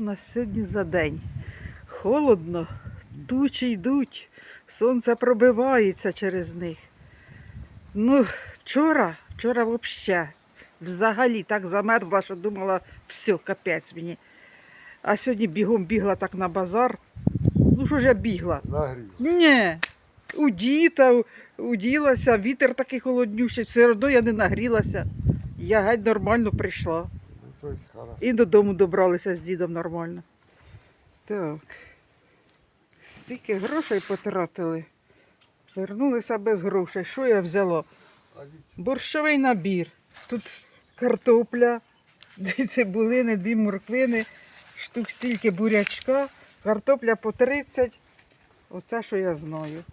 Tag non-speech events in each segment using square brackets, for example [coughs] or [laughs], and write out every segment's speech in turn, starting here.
у нас сьогодні за день? Холодно, дучі йдуть, сонце пробивається через них. Ну, вчора, вчора взагалі, взагалі так замерзла, що думала, все, капець мені. А сьогодні бігом бігла так на базар. Ну що ж я бігла? Нагрів. Ні, удіта, уділася, вітер такий холоднющий, все одно я не нагрілася. Я геть нормально прийшла. І додому добралися з дідом нормально. Так. Стільки грошей потратили. Вернулися без грошей. Що я взяла? Борщовий набір. Тут картопля, дві цибулини, дві морквини, штук стільки бурячка, картопля по 30. Оце, що я знаю.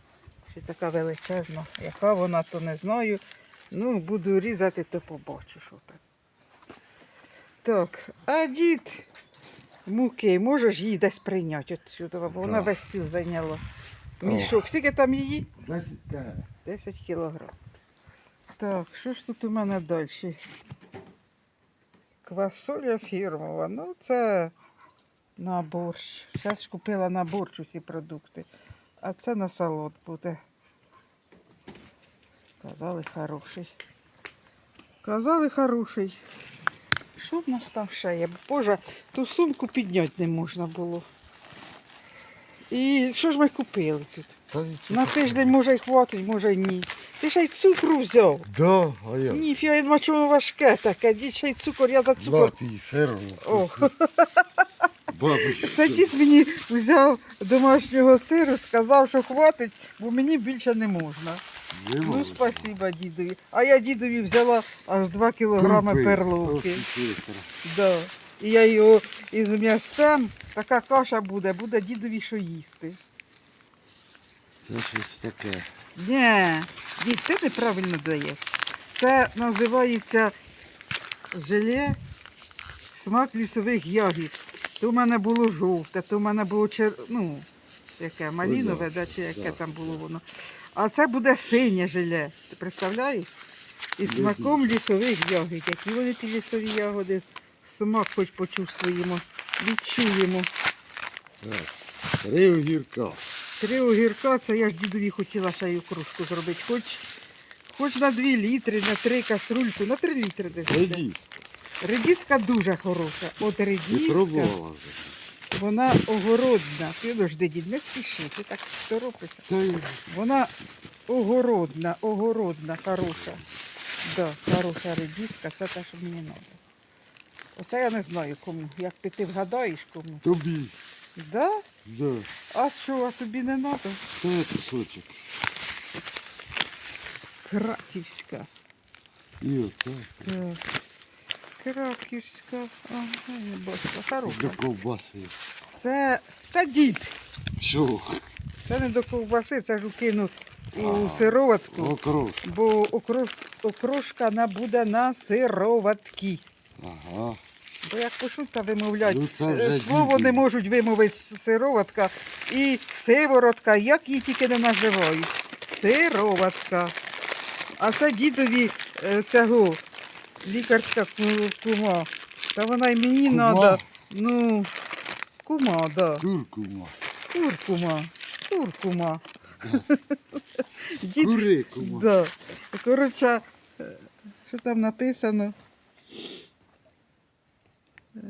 Ще така величезна. Яка вона, то не знаю. Ну, буду різати, то побачу, що там. Так, а дід муки, можеш її десь прийняти отсюди, бо вона Да. весь стіл зайняла. О. Мішок, скільки там її? Десять кг. 10 кілограм. Так, що ж тут у мене далі? Квасоля фірмова. Ну, це на борщ. Зараз ж купила на борщ усі продукти. А це на салат буде. Казали хороший. Казали хороший. Що в нас там ще є? Боже, ту сумку підняти не можна було. І що ж ми купили тут? Та. На тиждень може й хватить, може й ні. Ти ще й цукру взяв. Да, а я. Ні, я думаю, воно важке таке. Дід ще й цукор, я за цукор. твій сир. О, [laughs] Бабусь. це дід мені взяв домашнього сиру, сказав, що хватить, бо мені більше не можна. Ну, спасіба дідові. А я дідові взяла аж 2 кілограми перловки. Да. І я його із м'ясцем, така каша буде, буде дідові що їсти. Це щось таке. Ні, дід, ти неправильно даєш. Це називається желе смак лісових ягід. То в мене було жовте, то в мене було чер... ну, яке, малінове, да, чи яке да. там було воно. А це буде синє желе. Ти представляєш? І смаком лісових ягід. Які вони ті лісові ягоди? Смак хоч почувствуємо, відчуємо. Так. Три огірка. Три огірка, це я ж дідові хотіла ще й кружку зробити. Хоч, хоч на 2 літри, на 3 каструльку, на 3 літри десь. Редіска. Редіска дуже хороша. От редіска, пробувала вже. Вона огородна. Підожди, дід, не спіши, ти так торопишся. Та Вона огородна, огородна, хороша. Да, хороша редіска, це те, що мені треба. Оце я не знаю кому. Як ти, ти вгадаєш кому. тобі. Да? Да. А що, а тобі не треба? Я кусочок. Краківська. І оце. Так. Краківська. Ага, я бачу. До ковбаси. Це та дід. Що? Це не до ковбаси, це ж укину у А, сироватку. Окрош. Бо окрош, окрошка вона буде на сироватки. Ага. Бо як почнуть та вимовляти, Ну це е, вже слово діти. не можуть вимовити с- сироватка і сиворотка, як її тільки не називають. Сироватка. А це дідові е, цього лікарська кума. Та вона й мені Кума? треба. Ну, кума, да. Куркума. Куркума. Куркума. Дід, Курикума. да. Коротше, е, що там написано? Е,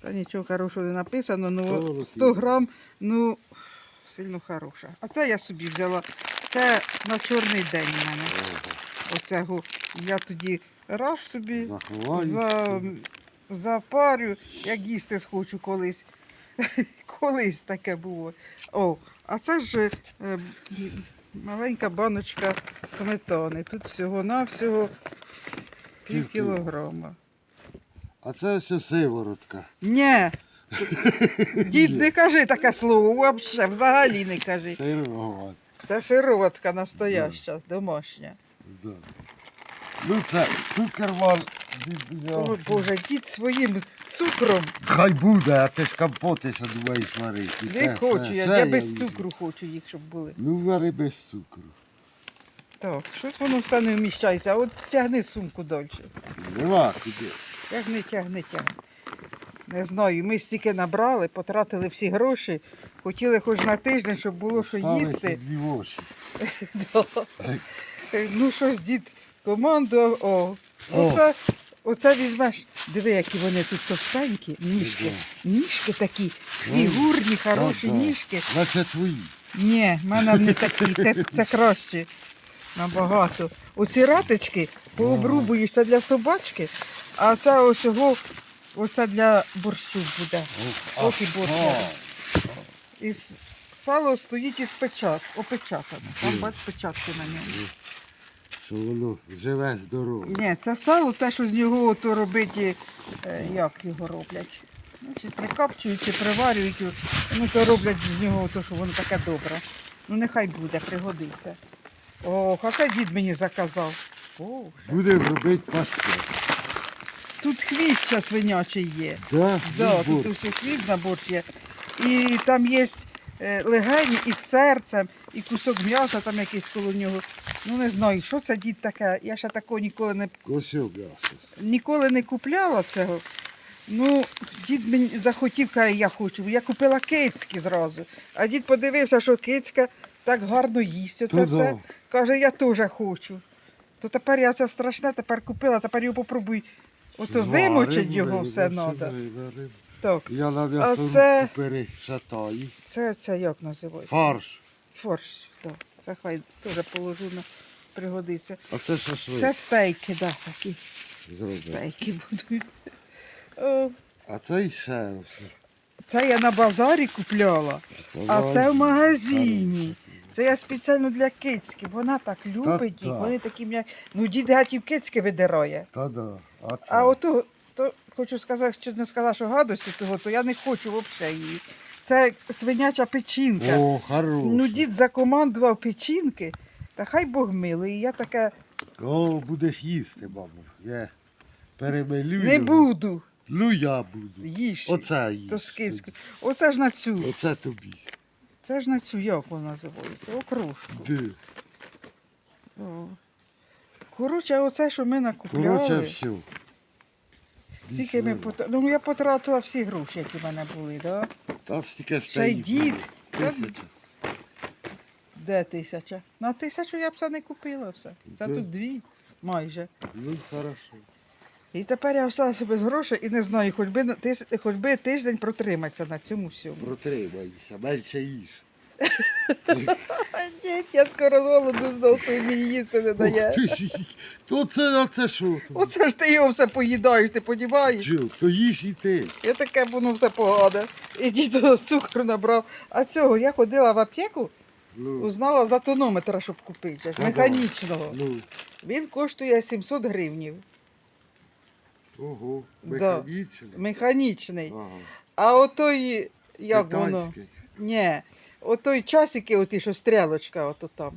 Та нічого хорошого не написано, Та ну воно 100 грам, ну сильно хороша. А це я собі взяла. Це на чорний день у мене. Оцього. Я тоді раз собі за, запарю, як їсти схочу колись. [laughs] колись таке було. О, а це ж е, маленька баночка сметани. Тут всього-навсього пів Пів кілограма. А це все сиворотка. Ні. [laughs] Дід, не кажи таке слово, взагалі не кажи. Сирова. Це сироватка настояща, домашня. Да. Ну це цукерван. взяв. О Боже, дід своїм цукром Хай буде, а ти ж компоти ще думаєш варити. не Це- хочу, це- я, це я без візьму. цукру хочу їх, щоб були. Ну вари без цукру. Так, щось воно все не вміщається. От тягни сумку далі. Нема куди. Тягни, тягни, тягни. Не знаю, ми стільки набрали, потратили всі гроші, хотіли хоч на тиждень, щоб було що їсти. [laughs] Ну щось дід командував. О, оце, оце візьмеш. Диви, які вони тут товстенькі, ніжки. Ніжки такі, фігурні, хороші ніжки. Наче твої. Ні, в мене не такі, це, це краще. Набагато. Оці ратички пообрубуєш, це для собачки, а це ось його, оце для борщу буде. Ох, і борщ. І сало стоїть із печат, опечатане. Там бач печатки на ньому. Що воно живе здорове. Ні, це сало, те, що з нього то робити, е, як його роблять. Ну, чи прикапчують, чи приварюють, ну то роблять з нього то, що воно таке добре. Ну нехай буде, пригодиться. Ох, а це дід мені заказав. Будемо робити паштет. Тут хвіст ще свинячий є. Да? Да, тут усе хвіст на борщ є. І там є е, легені із серцем, і кусок м'яса там якийсь коло нього. Ну не знаю, що це дід таке. Я ще такого ніколи не Косив м'ясо. ніколи не купляла цього. Ну, дід мені захотів, каже, я хочу. Я купила кицьки зразу. А дід подивився, що кицька так гарно їсть. Це То все. Каже, я теж хочу. То тепер я це страшне, тепер купила, тепер його попробуй. Ото вимочить його все треба. Так, Я на це- перешатаю. це, це як називається? Фарш. Форш. Так. Це хай теж положу на пригодиться. А це шашлик Це стейки, да, такі зробив. стейки будуть. А це ще ось. Це я на базарі купляла, а це в магазині. Це я спеціально для кицьки. Вона так любить їх. Вони такі м'я. Ну, дід гатів кицьки видирає. Та да. А? А то хочу сказати, що не сказала, що гадості того, то я не хочу взагалі її. Це свиняча печінка. О, хорош. Ну, дід закомандував печінки, та хай Бог милий. І я така О, будеш їсти, бабу. Я перемелю. не буду Ну я буду. їж. Оце їж. То з. Оце ж на цю. Оце тобі. Це ж на цю, як вона називається? Окружку. Де? О. Коротше, оце, що ми накупляли, Коротше, все. стільки ми пот... Ну, я потратила всі гроші, які в мене були, да? Та стільки Ще й дід. Та- Тисяча. Де тисяча? На тисячу я б це не купила все. Це Де? тут дві майже. Ну, хорошо. І тепер я осталася без грошей і не знаю, хоч би, на тис- хоч би тиждень протриматися на цьому всьому. Протримайся, менше їж. Ні, я скоро з голоду знов, мені їсти не дає. Ух ти То це, а це що? Оце ж ти його все поїдаєш, ти понімаєш? Чо, то їж і ти. Я таке воно все погане. І дідо цукру набрав. А цього я ходила в аптеку, Ну, узнала за тонометра, щоб купити, аж механічного. ну, Він коштує 700 гривнів. ого, Да. механічний. Механічний. Ага. А отой, як воно? Китайський. Ні, отой часики, оті, що стрілочка, ото там.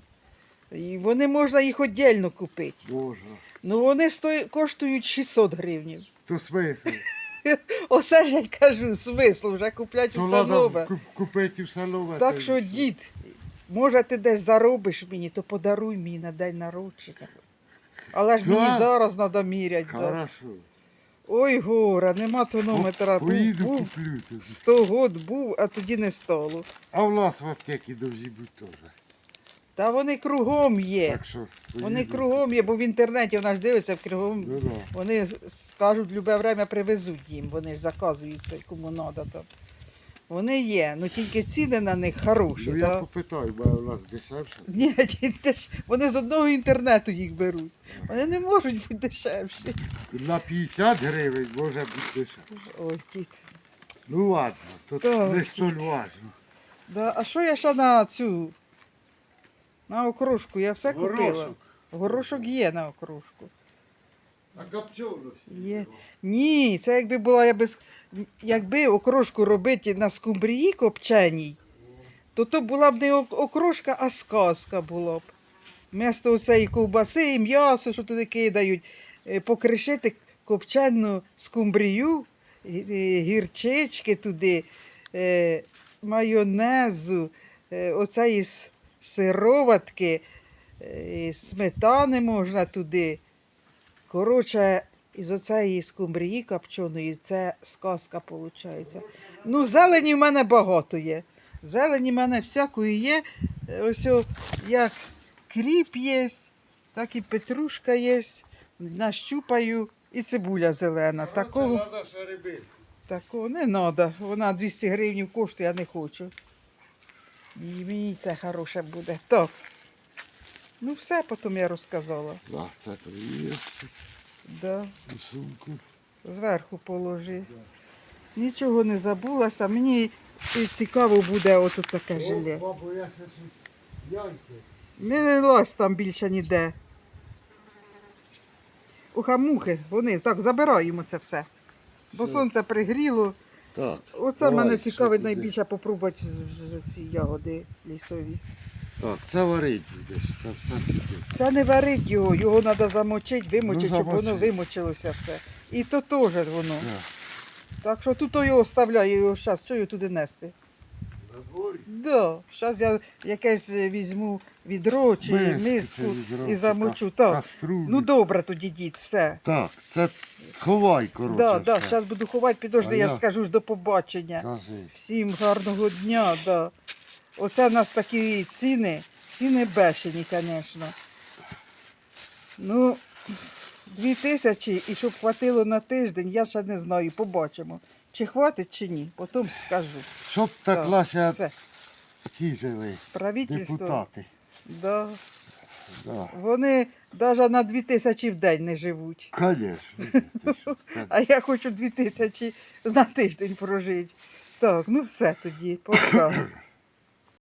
І вони можна їх віддільно купити. Боже, Ну вони стої, коштують 600 гривнів. то смисл. [laughs] Оце ж я кажу, смисл вже куплять То усе нове. купити все нове. Так що, дід, може ти десь заробиш мені, то подаруй мені на день народження. Але ж мені зараз треба міряти. Да. Ой, гора, нема тонометра. Поїду був, куплю. 100 год був, а тоді не стало. А в нас в аптеці должні бути теж. Та вони кругом є. Так що Вони кругом є, бо в інтернеті вона ж дивиться в кругом. Ну, да. Вони скажуть, любе время привезуть їм, вони ж заказують це кому треба. Вони є, ну тільки ціни на них хороші. Ну я да? попитаю, бо у нас дешевше. Ні, ті- ж- вони з одного інтернету їх беруть. Вони не можуть бути дешевші. На 50 гривень може бути дешевше. Ой, дід. Ну ладно, тут Так, не столь важно. Да, а що я ще на цю? На окружку я все купила. Горошок. Горошок є на окружку. А копченості? Є. Ні, це якби була я без. Якби окрошку робити на скумбрії копченій, то то була б не окрошка, а сказка була б. Вместо цієї ковбаси і м'ясо, що туди кидають, е, покришити копчену скумбрію, гірчички туди, е, майонезу, е, оцеї сироватки, сметани можна туди. Коротше, із оцеї скумбрії копченої, це сказка виходить. Ну, зелені в мене багато є. Зелені в мене всякої є. Е, Ось як кріп є, так і петрушка є. Нащупаю і цибуля зелена. Такого, такого не треба. Вона 200 гривень коштує, я не хочу. І мені це хороше буде. Так. Ну, все потім я розказала. Так, це тобі є Да. сумку. Зверху положи. Нічого не забулася. Мені і цікаво буде ото таке желе. О, бабу, я яйця. Не лилось там більше ніде. Уха-мухи, вони так забираємо це все. Бо Все. сонце пригріло. Так. Оце давай, мене що цікавить туди? найбільше попробувати з- з- ці ягоди лісові. Так, це варить будеш, це все сюди. Це не варить його, його треба замочити, вимочити, Ну, щоб воно замочи. вимочилося все. І то теж воно. Так. Так що тут його оставляю, його зараз, що його туди нести? На дворі. Да, зараз я якесь е, візьму відро чи Миски миску чи відро, і чи замочу. кас- Так. каструлю. Ну добре тоді, дід, все. Так, це ховай, коротше. Да, да, все. зараз буду ховати, підожди, А я я- ж скажу ж до побачення. Кажи. Всім гарного дня, да. Оце в нас такі ціни, ціни бешені, звісно. Ну, дві тисячі і щоб хватило на тиждень, я ще не знаю, побачимо. Чи хватить, чи ні, потім скажу. Щоб так лише ті жили, Правительство. депутати. Да. Да. Вони навіть на дві тисячі в день не живуть. Конечно. [laughs] А я хочу дві тисячі на тиждень прожити. Так, ну все тоді, пока. [coughs]